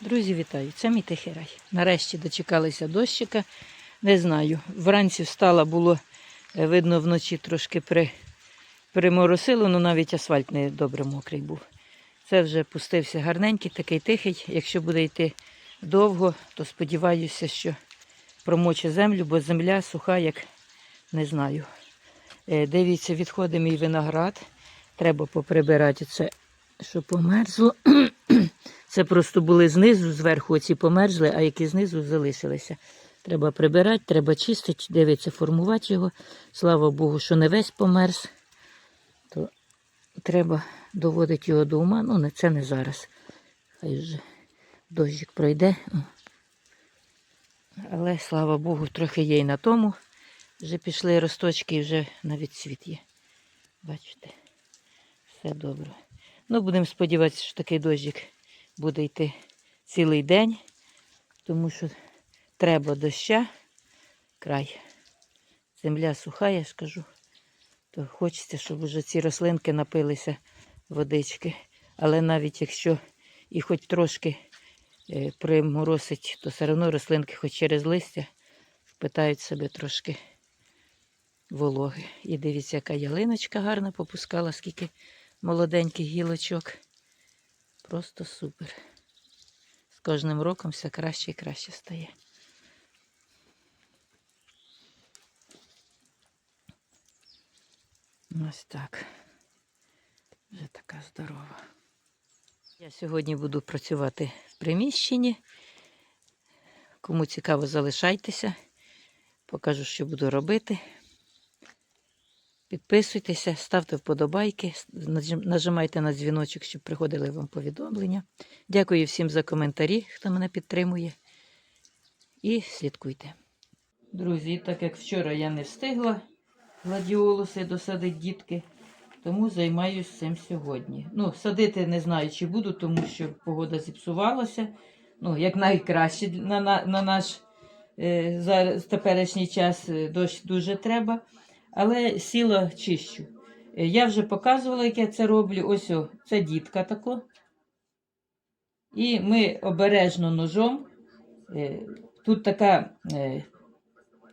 Друзі, вітаю! Це мій тихий рай. Нарешті дочекалися дощика. Не знаю. Вранці встала, було е, видно вночі трошки при, приморосило, але навіть асфальт не добре мокрий був. Це вже пустився гарненький, такий тихий. Якщо буде йти довго, то сподіваюся, що промоче землю, бо земля суха, як не знаю. Е, Дивіться, відходить мій виноград. Треба поприбирати це, що померзло. Це просто були знизу, зверху оці померзли, а які знизу залишилися. Треба прибирати, треба чистити, дивитися, формувати його. Слава Богу, що не весь померз. То треба доводити його до ума. Ну, це не зараз. Хай вже дощик пройде. Але слава Богу, трохи є і на тому. Вже пішли росточки і вже навіть цвіт є. Бачите, все добре. Ну, будемо сподіватися, що такий дощик буде йти цілий день, тому що треба доща, край. Земля суха, я ж кажу, то хочеться, щоб уже ці рослинки напилися водички. Але навіть якщо і хоч трошки е, приморосить, то все одно рослинки хоч через листя впитають себе трошки вологи. І дивіться, яка ялиночка гарна попускала, скільки молоденьких гілочок. Просто супер. З кожним роком все краще і краще стає. Ось так. Вже така здорова. Я сьогодні буду працювати в приміщенні. Кому цікаво, залишайтеся. Покажу, що буду робити. Підписуйтеся, ставте вподобайки, нажимайте на дзвіночок, щоб приходили вам повідомлення. Дякую всім за коментарі, хто мене підтримує. І слідкуйте. Друзі, так як вчора я не встигла гладіолуси досадити дітки, тому займаюся цим сьогодні. Ну, садити не знаю, чи буду, тому що погода зіпсувалася. Ну, як найкраще на, на, на наш е, зараз теперішній час е, дощ дуже треба. Але сіла чищу. Е, Я вже показувала, як я це роблю. Ось о, це дітка тако. І ми обережно ножом. е, Тут така е,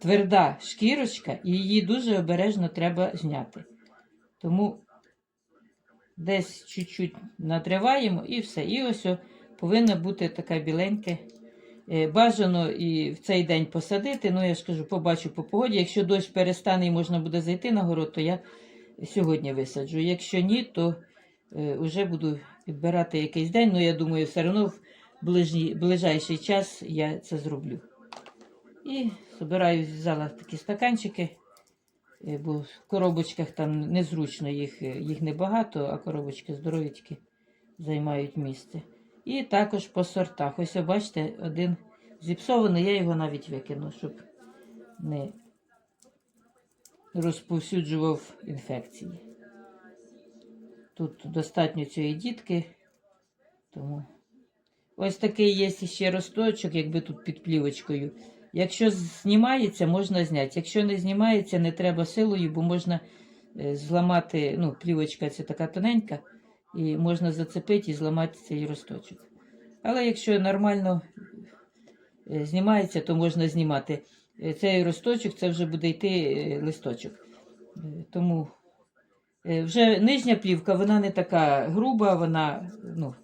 тверда шкірочка, і її дуже обережно треба зняти. Тому десь чуть-чуть надриваємо і все. І ось о, повинна бути така біленька. Е, Бажано і в цей день посадити. Ну, я ж кажу, побачу по погоді. Якщо дощ перестане і можна буде зайти на город, то я сьогодні висаджу. Якщо ні, то е, вже буду підбирати якийсь день. Ну, я думаю, все одно в ближній, ближайший час я це зроблю. І збираю, взяла такі стаканчики, е, бо в коробочках там незручно їх, е, їх небагато, а коробочки здоровічки займають місце. І також по сортах. Ось, бачите, один зіпсований, я його навіть викину, щоб не розповсюджував інфекції. Тут достатньо цієї дітки, тому ось такий є ще росточок, якби тут під плівочкою. Якщо знімається, можна зняти. Якщо не знімається, не треба силою, бо можна е, зламати, ну, плівочка ця така тоненька, і можна зацепити і зламати цей росточок. Але якщо нормально е, знімається, то можна знімати. Е, Цей росточок, це вже буде йти е, листочок. Тому вже нижня плівка, вона не така груба, вона, ну,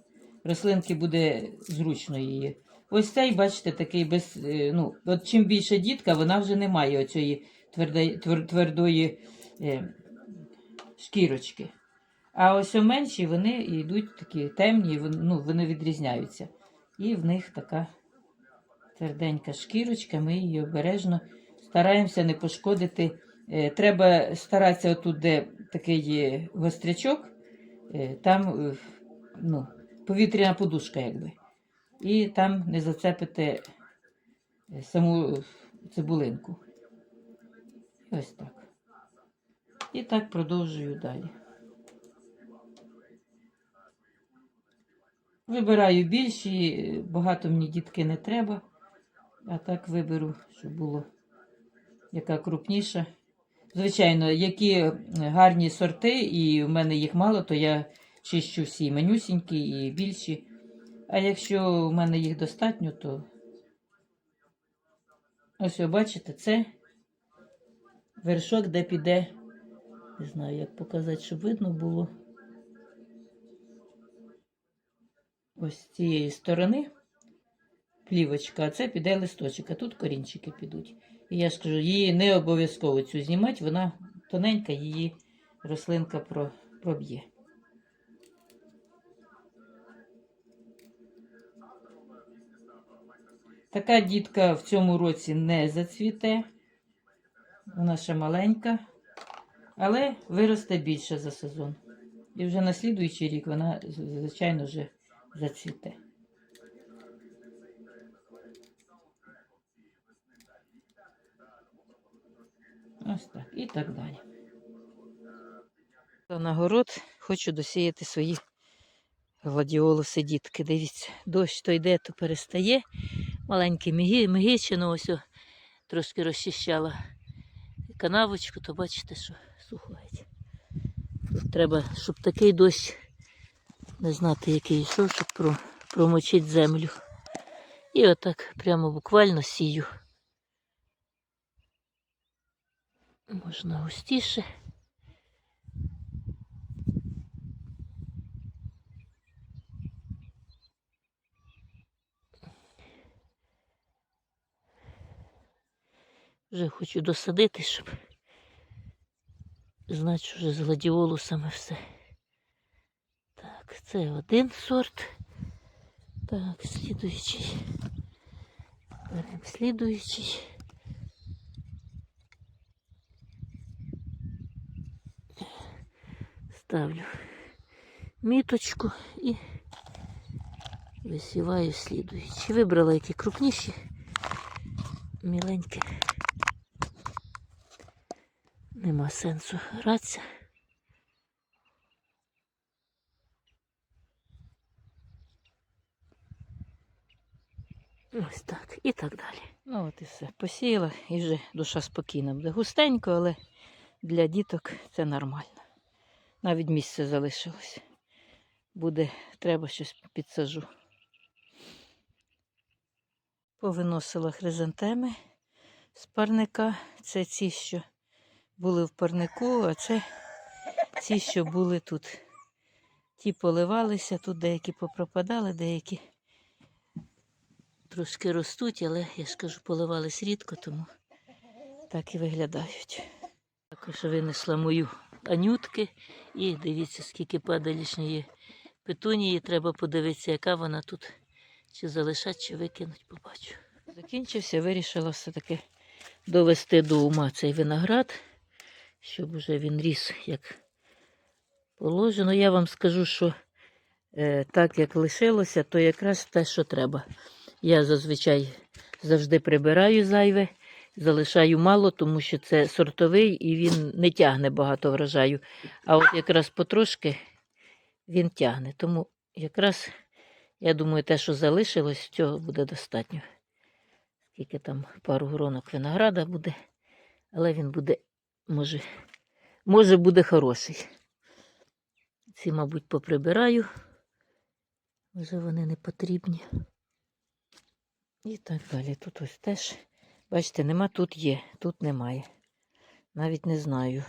рослинки буде зручно її. Ось цей, бачите, такий без. Ну, от чим більше дітка, вона вже не має оцієї твердої, твердої шкірочки. А ось у менші вони йдуть такі темні, ну, вони відрізняються. І в них така тверденька шкірочка, ми її обережно стараємося не пошкодити. Е, Треба старатися отут, де такий гострячок, е, там е, ну, повітряна подушка, якби. І там не зацепите е, саму цибулинку. Ось так. І так продовжую далі. Вибираю більші, багато мені дітки не треба. А так виберу, щоб було яка крупніша. Звичайно, які гарні сорти, і в мене їх мало, то я чищу всі менюсінькі і більші. А якщо в мене їх достатньо, то ось ви бачите, це вершок, де піде. Не знаю, як показати, щоб видно було. Ось з цієї сторони плівочка, а це піде листочок, а тут корінчики підуть. І я ж кажу, її не обов'язково цю знімати, вона тоненька, її рослинка проб'є. Така дітка в цьому році не зацвіте. Вона ще маленька, але виросте більше за сезон. І вже на слідуючий рік вона, звичайно, вже зацвіте. Ось так. І так далі. На город хочу досіяти свої гладіолуси, дітки. Дивіться, дощ то йде, то перестає. Маленькі міги, мигичину ось трошки розчищала канавочку, то бачите, що. Тут треба, щоб такий дощ, не знати, який йшов, щоб промочити землю. І отак прямо буквально сію. Можна густіше. Вже хочу досадити, щоб знати, що вже з гладіолусами все. Так, це один сорт. Так, слідуючий. Беремо слідуючий. Ставлю міточку і висіваю слідуючий. Вибрала які крупніші, міленькі. Нема сенсу гратися. Ось так. І так далі. Ну от і все. Посіяла і вже душа спокійна буде. Густенько, але для діток це нормально. Навіть місце залишилось. Буде, треба щось підсажу. Повиносила хризантеми з парника. Це ці, що були в парнику, а це ці, що були тут. Ті поливалися, тут деякі попропадали, деякі трошки ростуть, але я ж кажу, поливались рідко, тому так і виглядають. Також винесла мою анютки і дивіться, скільки падалішньої петунії. Треба подивитися, яка вона тут. Чи залишать, чи викинуть, побачу. Закінчився, вирішила все-таки довести до ума цей виноград, щоб вже він ріс як положено. Я вам скажу, що е, так як лишилося, то якраз те, що треба. Я зазвичай завжди прибираю зайве, залишаю мало, тому що це сортовий і він не тягне багато врожаю. А от якраз потрошки він тягне. Тому якраз, я думаю, те, що залишилось, цього буде достатньо. Скільки там пару гронок винограда буде, але він буде, може, може буде хороший. Ці, мабуть, поприбираю. Вже вони не потрібні. І так далі. Тут ось теж, бачите, нема, тут є, тут немає. Навіть не знаю.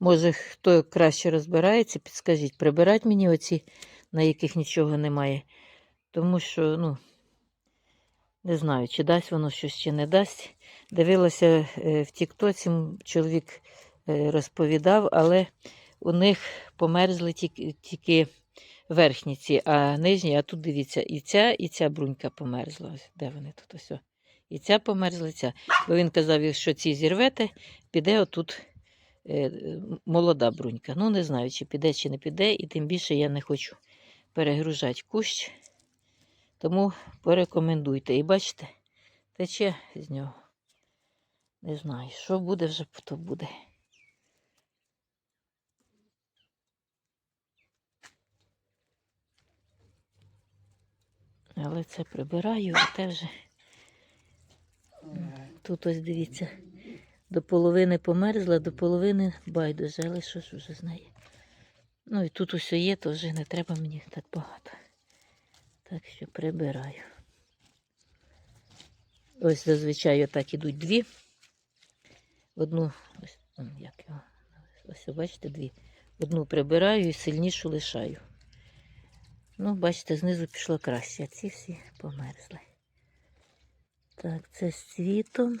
Може, хто краще розбирається, підскажіть, прибирати мені оці, на яких нічого немає. Тому що, ну, не знаю, чи дасть воно щось, чи не дасть. Дивилася е, в Тіктоці, чоловік е, розповідав, але у них померзли тільки верхні ці, а нижні, а тут дивіться, і ця, і ця брунька померзла. Де вони тут ось. І ця померзла, ця. Бо він казав, якщо ці зірвете, піде отут е, молода брунька. Ну, не знаю, чи піде, чи не піде, і тим більше я не хочу перегружати кущ. Тому порекомендуйте. І бачите, тече з нього. Не знаю, що буде вже, то буде. Але це прибираю, а те вже. Тут ось дивіться, до половини померзла, до половини байдуже, але що ж вже з неї. Ну і тут усе є, то вже не треба мені так багато. Так що прибираю. Ось зазвичай отак ідуть дві. Одну, ось, як його, ось, бачите, дві. Одну прибираю і сильнішу лишаю. Ну, бачите, знизу пішло краще, а ці всі померзли. Так, це з цвітом.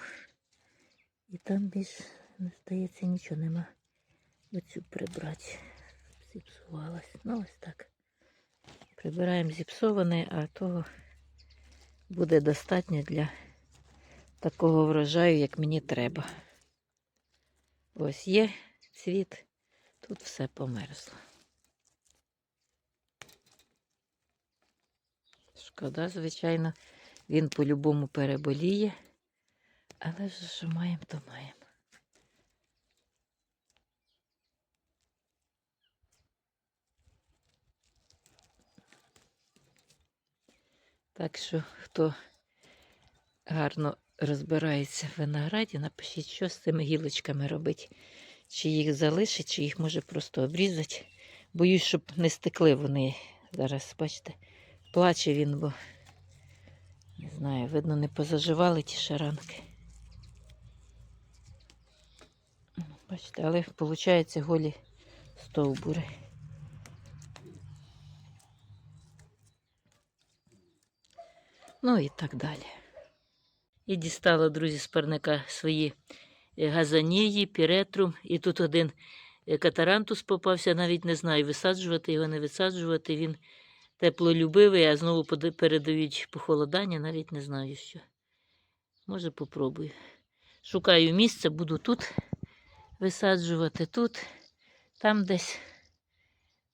І там більш, не здається, нічого нема. Оцю прибрати. Зіпсувалась. Ну, ось так. Прибираємо зіпсоване, а того буде достатньо для такого врожаю, як мені треба. Ось є цвіт, тут все померзло. Шкода, звичайно, він по-любому переболіє, але ж що маємо, то маємо. Так що, хто гарно розбирається в винограді, напишіть, що з цими гілочками робити. Чи їх залишить, чи їх може просто обрізати. Боюсь, щоб не стекли вони. Зараз, бачите, плаче він, бо не знаю, видно, не позаживали ті шаранки. Бачите, але виходить голі стовбури. Ну і так далі. І дістала, друзі, з парника свої е, газанії, піретрум. І тут один е, катарантус попався, навіть не знаю, висаджувати його, не висаджувати. Він теплолюбивий, а знову передають похолодання, навіть не знаю що. Може, попробую. Шукаю місце, буду тут висаджувати, тут, там десь.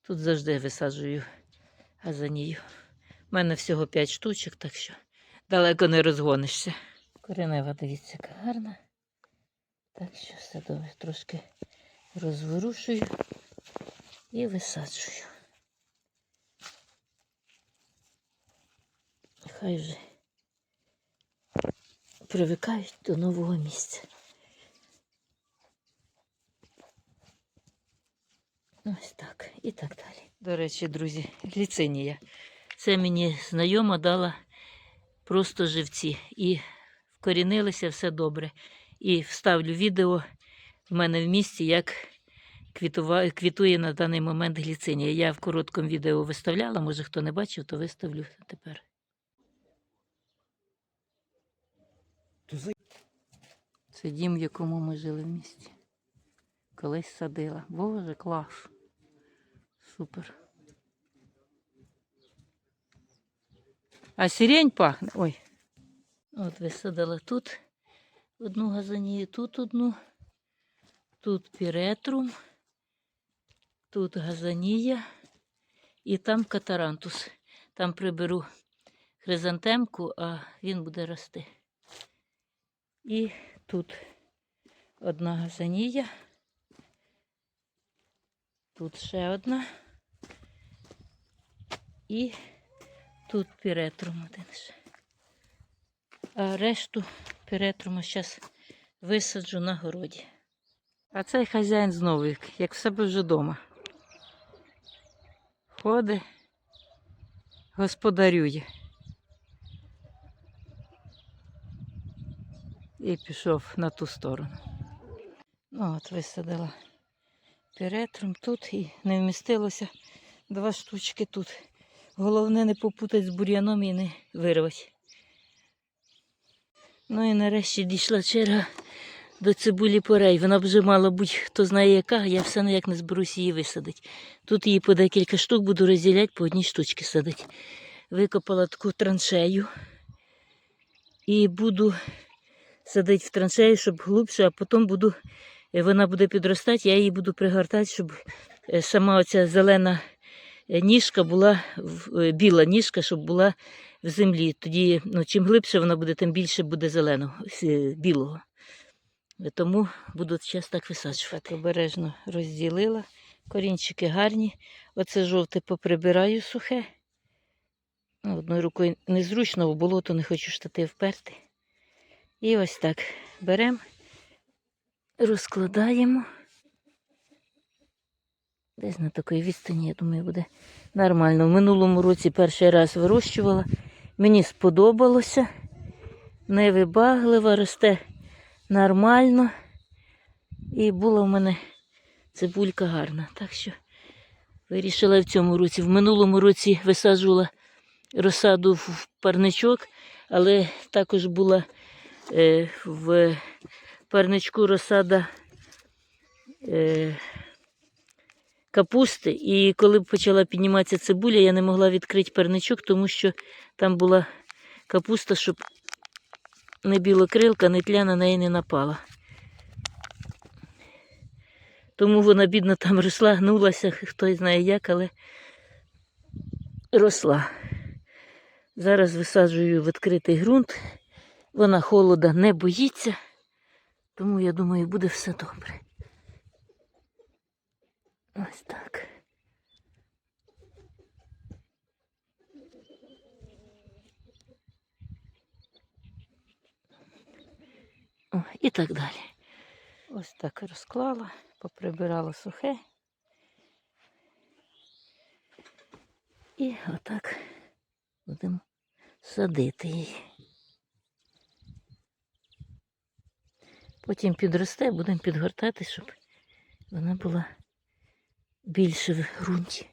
Тут завжди висаджую газанію. У мене всього 5 штучок, так що далеко не розгонишся. Коренева, дивіться, яка гарна. Так що все добре. Трошки розворушую і висаджую. Хай вже привикають до нового місця. Ось так і так далі. До речі, друзі, гліцинія. Це мені знайома дала просто живці. І вкорінилися все добре. І вставлю відео в мене в місті, як квітує на даний момент гліцинія. Я в короткому відео виставляла, може хто не бачив, то виставлю тепер. Це дім, в якому ми жили в місті. Колись садила. Боже, клас. Супер. А сирень пахне. Ой. От висадила тут одну газанію, тут одну, тут піретрум, тут газанія і там катарантус. Там приберу хризантемку, а він буде рости. І тут одна газанія. Тут ще одна. І тут піретрум один ще. А решту піретрума зараз висаджу на городі. А цей хазяїн знову, як в себе вже вдома. Ходить, господарює. І пішов на ту сторону. Ну, от висадила піретрум тут і не вмістилося два штучки тут. Головне не попутати з бур'яном і не вирвати. Ну і нарешті дійшла черга до цибулі порей. Вона вже мала бути, хто знає яка, я все ніяк не зберусь її висадити. Тут її по декілька штук буду розділяти, по одній штучці садити. Викопала таку траншею і буду садити в траншею, щоб глибше, а потім буду, е, вона буде підростати, я її буду пригортати, щоб е, сама оця зелена е, ніжка була, біла ніжка, щоб була в землі. Тоді, ну, чим глибше вона буде, тим більше буде зеленого, білого. Тому буду зараз так висаджувати. Обережно розділила. Корінчики гарні. Оце жовте поприбираю сухе. Ну, Одною рукою незручно, в болото не хочу штати вперти. І ось так беремо, розкладаємо. Десь на такій відстані, я думаю, буде нормально. В минулому році перший раз вирощувала. Мені сподобалося. Невибаглива, росте нормально. І була в мене цибулька гарна. Так що вирішила в цьому році. В минулому році висаджувала розсаду в парничок, але також була в парничку розсада е, капусти. І коли почала підніматися цибуля, я не могла відкрити парничок, тому що там була капуста, щоб не білокрилка, не тля на неї не напала. Тому вона, бідно, там росла, гнулася, хто знає як, але росла. Зараз висаджую в відкритий ґрунт. Вона холода не боїться, тому я думаю, буде все добре. Ось так. О, і так далі. Ось так розклала, поприбирала сухе. І отак будемо садити її. Потім підросте, будемо підгортати, щоб вона була більше в ґрунті.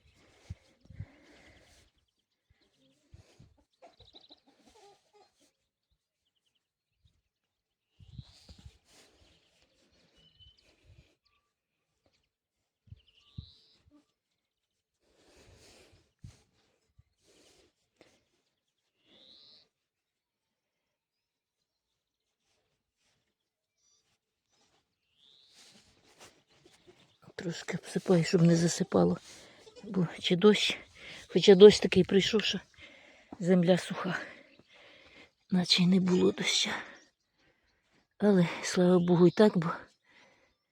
Трошки обсипаю, щоб не засипало. Бо чи дощ, хоча дощ такий прийшов, що земля суха, наче й не було доща. Але слава Богу, і так, бо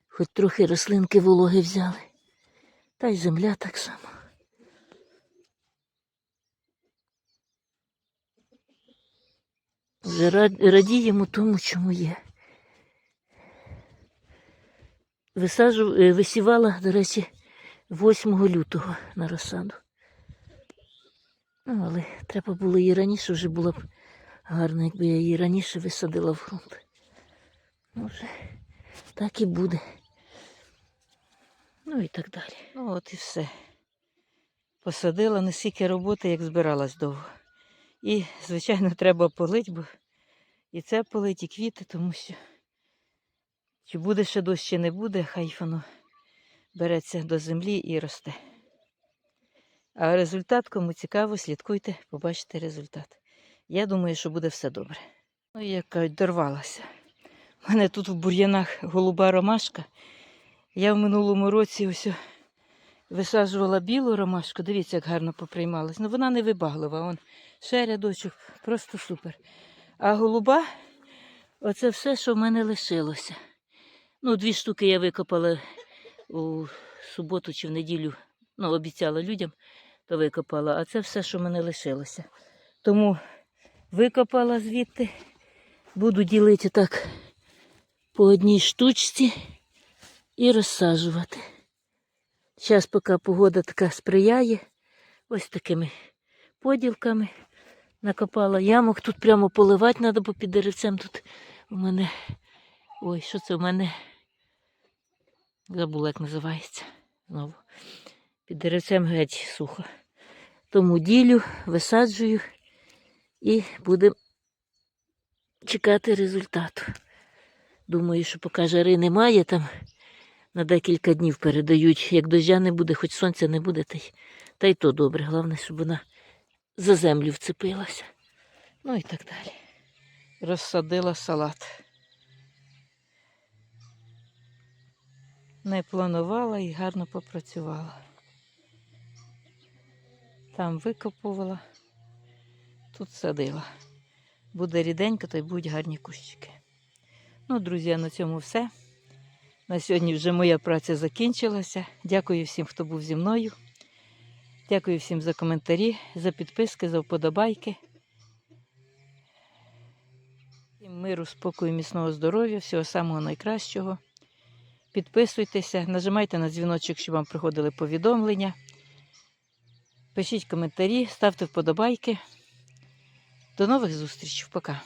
хоч трохи рослинки вологи взяли. Та й земля так само. Вже радіємо тому, чому є. Висаджу, е, висівала, до речі, 8 лютого на розсаду. Ну, але треба було її раніше, вже було б гарно, якби я її раніше висадила в ґрунт. Ну, вже так і буде. Ну і так далі. Ну от і все. Посадила не стільки роботи, як збиралась довго. І, звичайно, треба полить, бо і це полить, і квіти, тому що чи буде ще дощ, чи не буде, хай воно береться до землі і росте. А результат, кому цікаво, слідкуйте, побачите результат. Я думаю, що буде все добре. Ну, і як дорвалася. У мене тут в бур'янах голуба ромашка. Я в минулому році ось висаджувала білу ромашку. Дивіться, як гарно поприймалась. Ну вона не вибаглива. Вон ще рядочок, просто супер. А голуба оце все, що в мене лишилося. Ну, дві штуки я викопала у суботу чи в неділю. Ну, обіцяла людям, то викопала. А це все, що мене лишилося. Тому викопала звідти. Буду ділити так по одній штучці і розсаджувати. Зараз, поки погода така сприяє, ось такими поділками накопала ямок. Тут прямо поливати треба, бо під деревцем тут у мене. Ой, що це у мене? Забула, як називається. Знову. Під деревцем геть сухо. Тому ділю, висаджую і будемо чекати результату. Думаю, що поки жари немає, там на декілька днів передають. Як дождя не буде, хоч сонця не буде, та й, та й то добре. Головне, щоб вона за землю вцепилася. Ну і так далі. Розсадила салат. Не планувала і гарно попрацювала. Там викопувала, тут садила. Буде ріденько, то й будуть гарні кущики. Ну, друзі, на цьому все. На сьогодні вже моя праця закінчилася. Дякую всім, хто був зі мною. Дякую всім за коментарі, за підписки, за вподобайки. Всім миру, спокою, міцного здоров'я, всього самого найкращого. Підписуйтеся, нажимайте на дзвіночок, щоб вам приходили повідомлення. Пишіть коментарі, ставте вподобайки. До нових зустрічей. Пока.